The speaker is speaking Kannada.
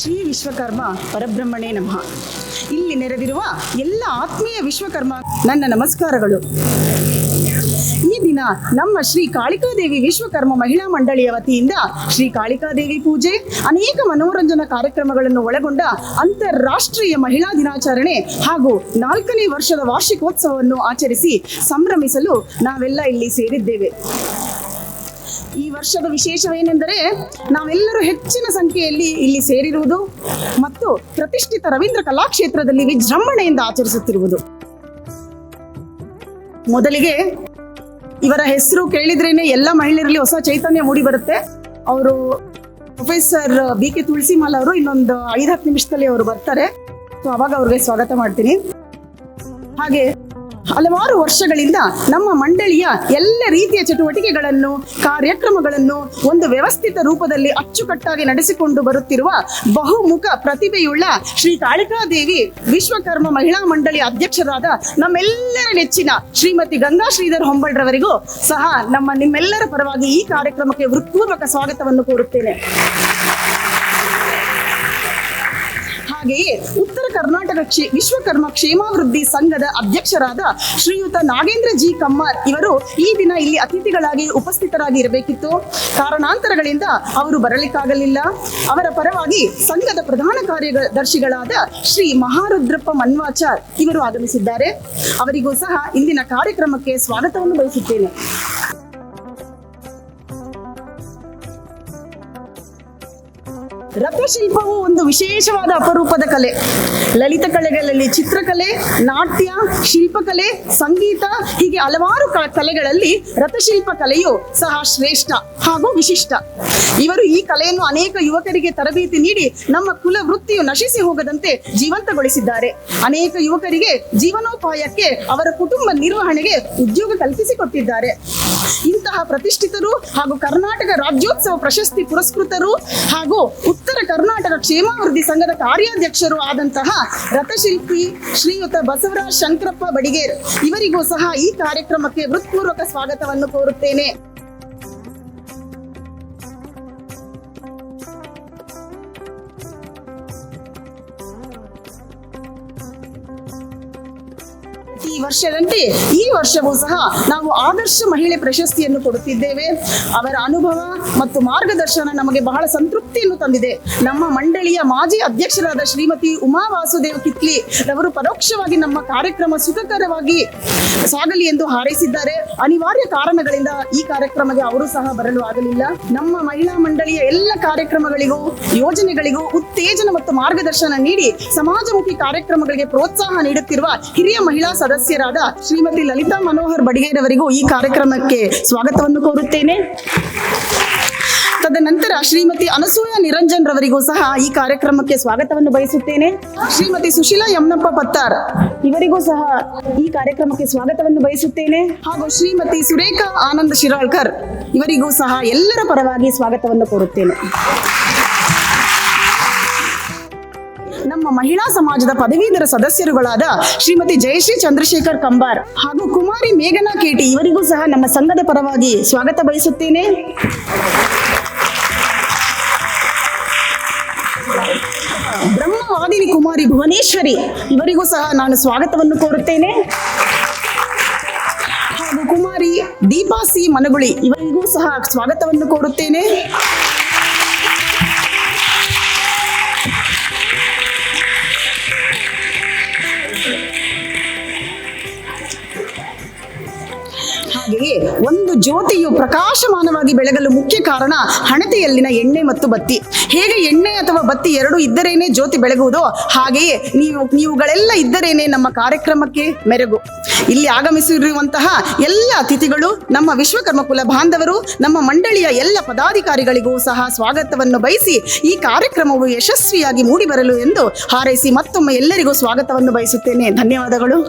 ಶ್ರೀ ವಿಶ್ವಕರ್ಮ ಪರಬ್ರಹ್ಮಣೇ ನಮಃ. ಇಲ್ಲಿ ನೆರೆದಿರುವ ಎಲ್ಲ ಆತ್ಮೀಯ ವಿಶ್ವಕರ್ಮ ನನ್ನ ನಮಸ್ಕಾರಗಳು. ಈ ದಿನ ನಮ್ಮ ಶ್ರೀ ಕಾಳಿಕಾದೇವಿ ವಿಶ್ವಕರ್ಮ ಮಹಿಳಾ ಮಂಡಳಿಯ ವತಿಯಿಂದ ಶ್ರೀ ಕಾಳಿಕಾದೇವಿ ಪೂಜೆ, ಅನೇಕ ಮನೋರಂಜನಾ ಕಾರ್ಯಕ್ರಮಗಳನ್ನು ಒಳಗೊಂಡ ಅಂತಾರಾಷ್ಟ್ರೀಯ ಮಹಿಳಾ ದಿನಾಚರಣೆ ಹಾಗೂ ನಾಲ್ಕನೇ ವರ್ಷದ ವಾರ್ಷಿಕೋತ್ಸವವನ್ನು ಆಚರಿಸಿ ಸಂಭ್ರಮಿಸಲು ನಾವೆಲ್ಲ ಇಲ್ಲಿ ಸೇರಿದ್ದೇವೆ. ಈ ವರ್ಷದ ವಿಶೇಷವೇನೆಂದರೆ ನಾವೆಲ್ಲರೂ ಹೆಚ್ಚಿನ ಸಂಖ್ಯೆಯಲ್ಲಿ ಇಲ್ಲಿ ಸೇರಿರುವುದು ಮತ್ತು ಪ್ರತಿಷ್ಠಿತ ರವೀಂದ್ರ ಕಲಾಕ್ಷೇತ್ರದಲ್ಲಿ ವಿಜೃಂಭಣೆಯಿಂದ ಆಚರಿಸುತ್ತಿರುವುದು. ಮೊದಲಿಗೆ ಇವರ ಹೆಸರು ಕೇಳಿದ್ರೇನೆ ಎಲ್ಲ ಮಹಿಳೆಯರಲ್ಲಿ ಹೊಸ ಚೈತನ್ಯ ಮೂಡಿ ಬರುತ್ತೆ. ಅವರು ಪ್ರೊಫೆಸರ್ ಬಿ ಕೆ ತುಳಸಿಮಾಲ ಅವರು ಇನ್ನೊಂದು ಐದು ಹತ್ತು ನಿಮಿಷದಲ್ಲಿ ಅವರು ಬರ್ತಾರೆ. ಸೊ, ಅವಾಗ ಅವ್ರಿಗೆ ಸ್ವಾಗತ ಮಾಡ್ತೀನಿ. ಹಾಗೆ ಹಲವಾರು ವರ್ಷಗಳಿಂದ ನಮ್ಮ ಮಂಡಳಿಯ ಎಲ್ಲ ರೀತಿಯ ಚಟುವಟಿಕೆಗಳನ್ನು, ಕಾರ್ಯಕ್ರಮಗಳನ್ನು ಒಂದು ವ್ಯವಸ್ಥಿತ ರೂಪದಲ್ಲಿ ಅಚ್ಚುಕಟ್ಟಾಗಿ ನಡೆಸಿಕೊಂಡು ಬರುತ್ತಿರುವ ಬಹುಮುಖ ಪ್ರತಿಭೆಯುಳ್ಳ ಶ್ರೀ ಕಾಳಿಕಾದೇವಿ ವಿಶ್ವಕರ್ಮ ಮಹಿಳಾ ಮಂಡಳಿ ಅಧ್ಯಕ್ಷರಾದ ನಮ್ಮೆಲ್ಲರ ನೆಚ್ಚಿನ ಶ್ರೀಮತಿ ಗಂಗಾ ಶ್ರೀಧರ್ ಹೊಂಬಳ್ರವರಿಗೂ ಸಹ ನಮ್ಮ ನಿಮ್ಮೆಲ್ಲರ ಪರವಾಗಿ ಈ ಕಾರ್ಯಕ್ರಮಕ್ಕೆ ಹೃತ್ಪೂರ್ವಕ ಸ್ವಾಗತವನ್ನು ಕೋರುತ್ತೇನೆ. ಹಾಗೆಯೇ ಉತ್ತರ ಕರ್ನಾಟಕ ಕ್ಷೇ, ವಿಶ್ವಕರ್ಮ ಕ್ಷೇಮಾಭಿವೃದ್ಧಿ ಸಂಘದ ಅಧ್ಯಕ್ಷರಾದ ಶ್ರೀಯುತ ನಾಗೇಂದ್ರ ಜಿ ಕಮ್ಮಾರ್ ಇವರು ಈ ದಿನ ಇಲ್ಲಿ ಅತಿಥಿಗಳಾಗಿ ಉಪಸ್ಥಿತರಾಗಿ ಇರಬೇಕಿತ್ತು ಕಾರಣಾಂತರಗಳಿಂದ ಅವರು ಬರಲಿಕ್ಕಾಗಲಿಲ್ಲ. ಅವರ ಪರವಾಗಿ ಸಂಘದ ಪ್ರಧಾನ ಕಾರ್ಯದರ್ಶಿಗಳಾದ ಶ್ರೀ ಮಹಾರುದ್ರಪ್ಪ ಮನ್ವಾಚಾರ್ ಇವರು ಆಗಮಿಸಿದ್ದಾರೆ. ಅವರಿಗೂ ಸಹ ಇಂದಿನ ಕಾರ್ಯಕ್ರಮಕ್ಕೆ ಸ್ವಾಗತವನ್ನು ಬಯಸುತ್ತೇನೆ. ರಥಶಿಲ್ಪವು ಒಂದು ವಿಶೇಷವಾದ ಅಪರೂಪದ ಕಲೆ. ಲಲಿತ ಕಲೆಗಳಲ್ಲಿ ಚಿತ್ರಕಲೆ, ನಾಟ್ಯ, ಶಿಲ್ಪಕಲೆ, ಸಂಗೀತ, ಹೀಗೆ ಹಲವಾರು ಕಲೆಗಳಲ್ಲಿ ರಥಶಿಲ್ಪ ಕಲೆಯು ಸಹ ಶ್ರೇಷ್ಠ ಹಾಗೂ ವಿಶಿಷ್ಟ. ಇವರು ಈ ಕಲೆಯನ್ನು ಅನೇಕ ಯುವಕರಿಗೆ ತರಬೇತಿ ನೀಡಿ ನಮ್ಮ ಕುಲ ವೃತ್ತಿಯು ನಶಿಸಿ ಹೋಗದಂತೆ ಜೀವಂತಗೊಳಿಸಿದ್ದಾರೆ. ಅನೇಕ ಯುವಕರಿಗೆ ಜೀವನೋಪಾಯಕ್ಕೆ ಅವರ ಕುಟುಂಬ ನಿರ್ವಹಣೆಗೆ ಉದ್ಯೋಗ ಕಲ್ಪಿಸಿಕೊಟ್ಟಿದ್ದಾರೆ ಇಂತಹ ಪ್ರತಿಷ್ಠಿತರು ಹಾಗೂ ಕರ್ನಾಟಕ ರಾಜ್ಯೋತ್ಸವ ಪ್ರಶಸ್ತಿ ಪುರಸ್ಕೃತರು ಹಾಗೂ ಉತ್ತರ ಕರ್ನಾಟಕ ಕ್ಷೇಮಾಭಿವೃದ್ಧಿ ಸಂಘದ ಕಾರ್ಯಾಧ್ಯಕ್ಷರು ಆದಂತಹ ರಥಶಿಲ್ಪಿ ಶ್ರೀಯುತ ಬಸವರಾಜ್ ಶಂಕರಪ್ಪ ಬಡಿಗೇರ್ ಇವರಿಗೂ ಸಹ ಈ ಕಾರ್ಯಕ್ರಮಕ್ಕೆ ಹೃತ್ಪೂರ್ವಕ ಸ್ವಾಗತವನ್ನು ಕೋರುತ್ತೇನೆ. ಈ ವರ್ಷದಂತೆ ಈ ವರ್ಷವೂ ಸಹ ನಾವು ಆದರ್ಶ ಮಹಿಳೆ ಪ್ರಶಸ್ತಿಯನ್ನು ಕೊಡುತ್ತಿದ್ದೇವೆ. ಅವರ ಅನುಭವ ಮತ್ತು ಮಾರ್ಗದರ್ಶನ ನಮಗೆ ಬಹಳ ಸಂತೃಪ್ತಿಯನ್ನು ತಂದಿದೆ. ನಮ್ಮ ಮಂಡಳಿಯ ಮಾಜಿ ಅಧ್ಯಕ್ಷರಾದ ಶ್ರೀಮತಿ ಉಮಾ ವಾಸುದೇವ್ ಕಿತ್ಲಿ ಅವರು ಪರೋಕ್ಷವಾಗಿ ನಮ್ಮ ಕಾರ್ಯಕ್ರಮ ಸುಖಕರವಾಗಿ ಸಾಗಲಿ ಎಂದು ಹಾರೈಸಿದ್ದಾರೆ. ಅನಿವಾರ್ಯ ಕಾರಣಗಳಿಂದ ಈ ಕಾರ್ಯಕ್ರಮಕ್ಕೆ ಅವರು ಸಹ ಬರಲು ಆಗಲಿಲ್ಲ. ನಮ್ಮ ಮಹಿಳಾ ಮಂಡಳಿಯ ಎಲ್ಲ ಕಾರ್ಯಕ್ರಮಗಳಿಗೂ, ಯೋಜನೆಗಳಿಗೂ ಉತ್ತೇಜನ ಮತ್ತು ಮಾರ್ಗದರ್ಶನ ನೀಡಿ ಸಮಾಜಮುಖಿ ಕಾರ್ಯಕ್ರಮಗಳಿಗೆ ಪ್ರೋತ್ಸಾಹ ನೀಡುತ್ತಿರುವ ಹಿರಿಯ ಮಹಿಳಾ ಸದಸ್ಯರಾದ ಶ್ರೀಮತಿ ಲಲಿತಾ ಮನೋಹರ್ ಬಡಿಗೇರವರಿಗೂ ಈ ಕಾರ್ಯಕ್ರಮಕ್ಕೆ ಸ್ವಾಗತವನ್ನು ಕೋರುತ್ತೇನೆ. ತದನಂತರ ಶ್ರೀಮತಿ ಅನಸೂಯ ನಿರಂಜನ್ ರವರಿಗೂ ಸಹ ಈ ಕಾರ್ಯಕ್ರಮಕ್ಕೆ ಸ್ವಾಗತವನ್ನು ಬಯಸುತ್ತೇನೆ. ಶ್ರೀಮತಿ ಸುಶೀಲಾ ಯಮನಪ್ಪ ಪತ್ತಾರ್ ಇವರಿಗೂ ಸಹ ಈ ಕಾರ್ಯಕ್ರಮಕ್ಕೆ ಸ್ವಾಗತವನ್ನು ಬಯಸುತ್ತೇನೆ. ಹಾಗೂ ಶ್ರೀಮತಿ ಸುರೇಖಾ ಆನಂದ್ ಶಿರಾಳ್ಕರ್ ಇವರಿಗೂ ಸಹ ಎಲ್ಲರ ಪರವಾಗಿ ಸ್ವಾಗತವನ್ನು ಕೋರುತ್ತೇನೆ. ಮಹಿಳಾ ಸಮಾಜದ ಪದವೀಧರ ಸದಸ್ಯರುಗಳಾದ ಶ್ರೀಮತಿ ಜಯಶ್ರೀ ಚಂದ್ರಶೇಖರ್ ಕಂಬಾರ್ ಹಾಗೂ ಕುಮಾರಿ ಮೇಘನಾ ಕೇಟಿ ಇವರಿಗೂ ಸಹ ನಮ್ಮ ಸಂಘದ ಪರವಾಗಿ ಸ್ವಾಗತ ಬಯಸುತ್ತೇನೆ. ಬ್ರಹ್ಮವಾದಿನಿ ಕುಮಾರಿ ಭುವನೇಶ್ವರಿ ಇವರಿಗೂ ಸಹ ನಾನು ಸ್ವಾಗತವನ್ನು ಕೋರುತ್ತೇನೆ. ಹಾಗೂ ಕುಮಾರಿ ದೀಪಾ ಸಿ ಮನಗುಳಿ ಇವರಿಗೂ ಸಹ ಸ್ವಾಗತವನ್ನು ಕೋರುತ್ತೇನೆ. ಹಾಗೆಯೇ ಒಂದು ಜ್ಯೋತಿಯು ಪ್ರಕಾಶಮಾನವಾಗಿ ಬೆಳಗಲು ಮುಖ್ಯ ಕಾರಣ ಹಣತೆಯಲ್ಲಿನ ಎಣ್ಣೆ ಮತ್ತು ಬತ್ತಿ. ಹೇಗೆ ಎಣ್ಣೆ ಅಥವಾ ಬತ್ತಿ ಎರಡು ಇದ್ದರೇನೆ ಜ್ಯೋತಿ ಬೆಳಗುವುದೋ ಹಾಗೆಯೇ ನೀವು, ನೀವುಗಳೆಲ್ಲ ಇದ್ದರೇನೆ ನಮ್ಮ ಕಾರ್ಯಕ್ರಮಕ್ಕೆ ಮೆರಗು. ಇಲ್ಲಿ ಆಗಮಿಸಿರುವಂತಹ ಎಲ್ಲ ಅತಿಥಿಗಳು, ನಮ್ಮ ವಿಶ್ವಕರ್ಮ ಕುಲ ಬಾಂಧವರು, ನಮ್ಮ ಮಂಡಳಿಯ ಎಲ್ಲ ಪದಾಧಿಕಾರಿಗಳಿಗೂ ಸಹ ಸ್ವಾಗತವನ್ನು ಬಯಸಿ ಈ ಕಾರ್ಯಕ್ರಮವು ಯಶಸ್ವಿಯಾಗಿ ಮೂಡಿಬರಲು ಎಂದು ಹಾರೈಸಿ ಮತ್ತೊಮ್ಮೆ ಎಲ್ಲರಿಗೂ ಸ್ವಾಗತವನ್ನು ಬಯಸುತ್ತೇನೆ. ಧನ್ಯವಾದಗಳು.